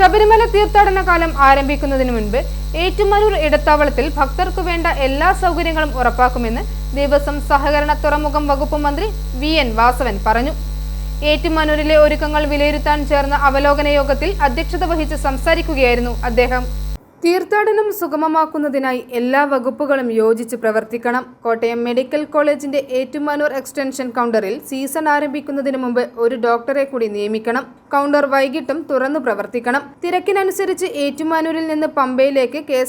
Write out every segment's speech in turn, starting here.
ശബരിമല തീർത്ഥാടന കാലം ആരംഭിക്കുന്നതിന് മുൻപ് ഏറ്റുമാനൂർ ഇടത്താവളത്തിൽ ഭക്തർക്കു വേണ്ട എല്ലാ സൗകര്യങ്ങളും ഉറപ്പാക്കുമെന്ന് ദേവസ്വം സഹകരണ തുറമുഖം വകുപ്പ് മന്ത്രി വി എൻ വാസവൻ പറഞ്ഞു. ഏറ്റുമാനൂരിലെ ഒരുക്കങ്ങൾ വിലയിരുത്താൻ ചേർന്ന അവലോകന യോഗത്തിൽ അധ്യക്ഷത വഹിച്ച് സംസാരിക്കുകയായിരുന്നു അദ്ദേഹം. തീർത്ഥാടനം സുഗമമാക്കുന്നതിനായി എല്ലാ വകുപ്പുകളും യോജിച്ച് പ്രവർത്തിക്കണം. കോട്ടയം മെഡിക്കൽ കോളേജിന്റെ ഏറ്റുമാനൂർ എക്സ്റ്റൻഷൻ കൗണ്ടറിൽ സീസൺ ആരംഭിക്കുന്നതിന് മുമ്പ് ഒരു ഡോക്ടറെ കൂടി നിയമിക്കണം. കൗണ്ടർ വൈകിട്ടും തുറന്നു പ്രവർത്തിക്കണം. തിരക്കിനനുസരിച്ച് ഏറ്റുമാനൂരിൽ നിന്ന് പമ്പയിലേക്ക് കെ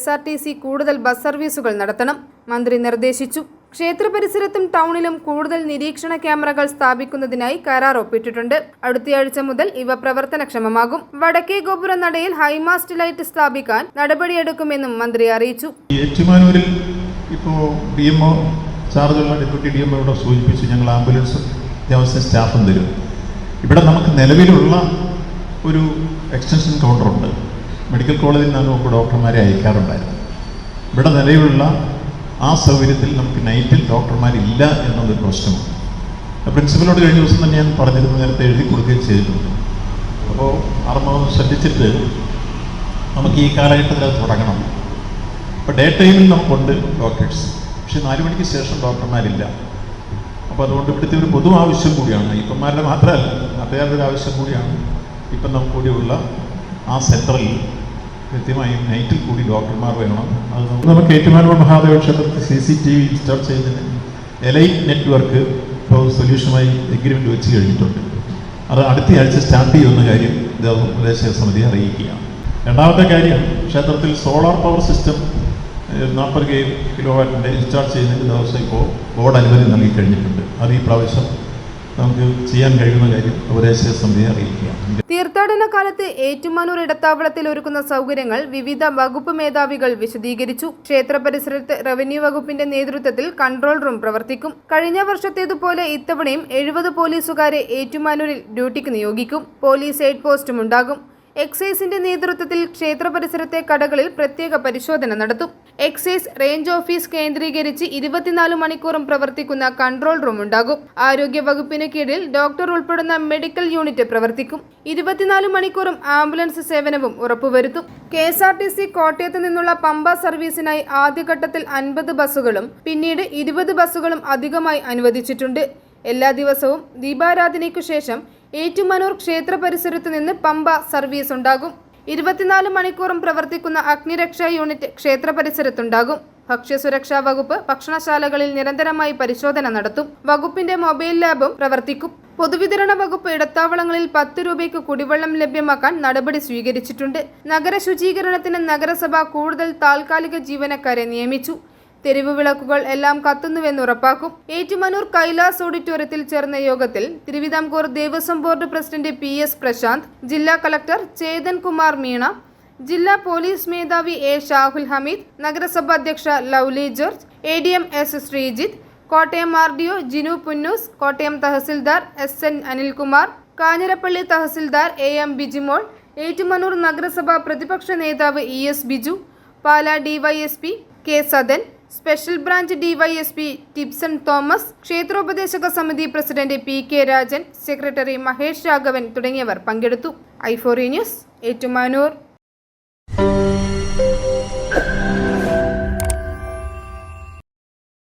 കൂടുതൽ ബസ് സർവീസുകൾ നടത്തണം. മന്ത്രി നിർദ്ദേശിച്ചു. ക്ഷേത്ര പരിസരത്തും ടൗണിലും കൂടുതൽ നിരീക്ഷണ ക്യാമറകൾ സ്ഥാപിക്കുന്നതിനായി കരാർ ഒപ്പിട്ടിട്ടുണ്ട്. അടുത്തയാഴ്ച മുതൽ ഇവ പ്രവർത്തനക്ഷമമാകും. വടക്കേ ഗോപുര നടയിൽ ഹൈമാസ്റ്റ് ലൈറ്റ് സ്ഥാപിക്കാൻ നടപടിയെടുക്കുമെന്നും മന്ത്രി അറിയിച്ചു. ഡെപ്യൂട്ടി ഡി സൂചിപ്പിച്ചു ഞങ്ങൾ ആംബുലൻസ് അത്യാവശ്യ സ്റ്റാഫും തരും. ഇവിടെ നമുക്ക് നിലവിലുള്ള ഒരു എക്സ്റ്റൻഷൻ കൗണ്ടറുണ്ട്. മെഡിക്കൽ കോളേജിൽ നിന്നാണ് നമുക്ക് ഡോക്ടർമാരെ അയക്കാറുണ്ടായിരുന്നു. ഇവിടെ നിലവിലുള്ള ആ സൗകര്യത്തിൽ നമുക്ക് നൈറ്റിൽ ഡോക്ടർമാരില്ല എന്നുള്ളൊരു പ്രശ്നമാണ് പ്രിൻസിപ്പലോട് കഴിഞ്ഞ ദിവസം തന്നെ ഞാൻ പറഞ്ഞിരുന്നു നേരത്തെ എഴുതി കൊടുക്കുകയും ചെയ്തിട്ടുണ്ട് അപ്പോൾ അറമ്മ ശ്രദ്ധിച്ചിട്ട് നമുക്ക് ഈ കാലഘട്ടത്തിൽ അത് തുടങ്ങണം. അപ്പോൾ ഡേ ടൈമിൽ നമുക്കുണ്ട് ഡോക്ടേഴ്സ് പക്ഷേ നാല് മണിക്ക് ശേഷം ഡോക്ടർമാരില്ല അപ്പോൾ അതുകൊണ്ട് ഇവിടുത്തെ ഒരു പൊതു ആവശ്യം കൂടിയാണ്. ഇപ്പന്മാരുടെ മാത്രമല്ല നാട്ടുകാരുടെ ഒരു ആവശ്യം കൂടിയാണ് ഇപ്പം നമുക്ക് കൂടിയുള്ള ആ സെന്ററിൽ കൃത്യമായും നൈറ്റിൽ കൂടി ഡോക്ടർമാർ വേണം അത് നമുക്ക് ഏറ്റുമാനൂർ മഹാദേവ ക്ഷേത്രത്തിൽ C C T V install ചെയ്യുന്നതിന് എലൈറ്റ് നെറ്റ്വർക്ക് ഇപ്പോൾ സൊല്യൂഷനുമായി എഗ്രിമെന്റ് വെച്ച് കഴിഞ്ഞിട്ടുണ്ട്. അത് അടുത്ത ആഴ്ച സ്റ്റാർട്ട് ചെയ്യുന്ന കാര്യം ദേശീയ സമിതി അറിയിക്കുകയാണ്. രണ്ടാമത്തെ കാര്യം ക്ഷേത്രത്തിൽ സോളാർ പവർ സിസ്റ്റം നാൽപ്പത് കിലോ വാറ്റിന്റെ ഇൻസ്റ്റാൾ ചെയ്യുന്നതിന് ദിവസം ഇപ്പോൾ ബോർഡ് അനുമതി നൽകി കഴിഞ്ഞിട്ടുണ്ട്. അത് ഈ പ്രാവശ്യം നമുക്ക് ചെയ്യാൻ കഴിയുന്ന കാര്യം ഉപദേശക സമിതിയെ അറിയിക്കുകയാണ് തീർത്ഥാടന കാലത്ത് ഏറ്റുമാനൂർ ഇടത്താവളത്തിൽ ഒരുക്കുന്ന സൗകര്യങ്ങൾ വിവിധ വകുപ്പ് മേധാവികൾ വിശദീകരിച്ചു. ക്ഷേത്ര പരിസരത്ത് റവന്യൂ വകുപ്പിന്റെ നേതൃത്വത്തിൽ കൺട്രോൾ റൂം പ്രവർത്തിക്കും. കഴിഞ്ഞ വർഷത്തേതുപോലെ ഇത്തവണയും എഴുപത് പോലീസുകാരെ ഏറ്റുമാനൂരിൽ ഡ്യൂട്ടിക്ക് നിയോഗിക്കും. പോലീസ് എയ്ഡ് പോസ്റ്റും ഉണ്ടാകും. എക്സൈസിന്റെ നേതൃത്വത്തിൽ ക്ഷേത്ര പരിസരത്തെ കടകളിൽ പ്രത്യേക പരിശോധന നടത്തും. എക്സൈസ് റേഞ്ച് ഓഫീസ് കേന്ദ്രീകരിച്ച് ഇരുപത്തിനാല് മണിക്കൂറും പ്രവർത്തിക്കുന്ന കൺട്രോൾ റൂം ഉണ്ടാകും. ആരോഗ്യ വകുപ്പിന് കീഴിൽ ഡോക്ടർ ഉൾപ്പെടുന്ന മെഡിക്കൽ യൂണിറ്റ് പ്രവർത്തിക്കും. ഇരുപത്തിനാല് മണിക്കൂറും ആംബുലൻസ് സേവനവും ഉറപ്പുവരുത്തും. K S R T C കോട്ടയത്ത് നിന്നുള്ള പമ്പ സർവീസിനായി ആദ്യഘട്ടത്തിൽ അൻപത് ബസ്സുകളും പിന്നീട് ഇരുപത് ബസ്സുകളും അധികമായി അനുവദിച്ചിട്ടുണ്ട്. എല്ലാ ദിവസവും ദീപാരാധനയ്ക്കു ശേഷം ഏറ്റുമാനൂർ ക്ഷേത്ര പരിസരത്ത് നിന്ന് പമ്പ സർവീസ് ഉണ്ടാകും. ഇരുപത്തിനാല് മണിക്കൂറും പ്രവർത്തിക്കുന്ന അഗ്നിരക്ഷാ യൂണിറ്റ് ക്ഷേത്ര പരിസരത്തുണ്ടാകും. ഭക്ഷ്യസുരക്ഷാ വകുപ്പ് ഭക്ഷണശാലകളിൽ നിരന്തരമായി പരിശോധന നടത്തും. വകുപ്പിന്റെ മൊബൈൽ ലാബും പ്രവർത്തിക്കും. പൊതുവിതരണ വകുപ്പ് ഇടത്താവളങ്ങളിൽ പത്ത് രൂപയ്ക്ക് കുടിവെള്ളം ലഭ്യമാക്കാൻ നടപടി സ്വീകരിച്ചിട്ടുണ്ട്. നഗര ശുചീകരണത്തിന് നഗരസഭ കൂടുതൽ താൽക്കാലിക ജീവനക്കാരെ നിയമിച്ചു. തെരുവ് വിളക്കുകൾ എല്ലാം കത്തുന്നുവെന്ന് ഉറപ്പാക്കും. ഏറ്റുമാനൂർ കൈലാസ് ഓഡിറ്റോറിയത്തിൽ ചേർന്ന യോഗത്തിൽ Thiruvithamkoor Devaswom board president P S Prashant ജില്ലാ കളക്ടർ ചേതൻ കുമാർ മീണ ജില്ലാ പോലീസ് മേധാവി എ ഷാഹുൽ ഹമീദ് നഗരസഭ അധ്യക്ഷ Lovely George A D M S Sreejith Kottayam R D O Jinu Punnoose Kottayam tahsildar S N Anilkumar Kanjirappally tahsildar A M Bijimol Ettumanoor നഗരസഭ പ്രതിപക്ഷ നേതാവ് E S Biju Pala DYSP K Sadan special branch DYSP Tipson Thomas ക്ഷേത്രോപദേശക സമിതി president P K Rajan secretary Mahesh Raghavan തുടങ്ങിയവർ പങ്കെടുത്തു. ഐഫോറി news Ettumanoor.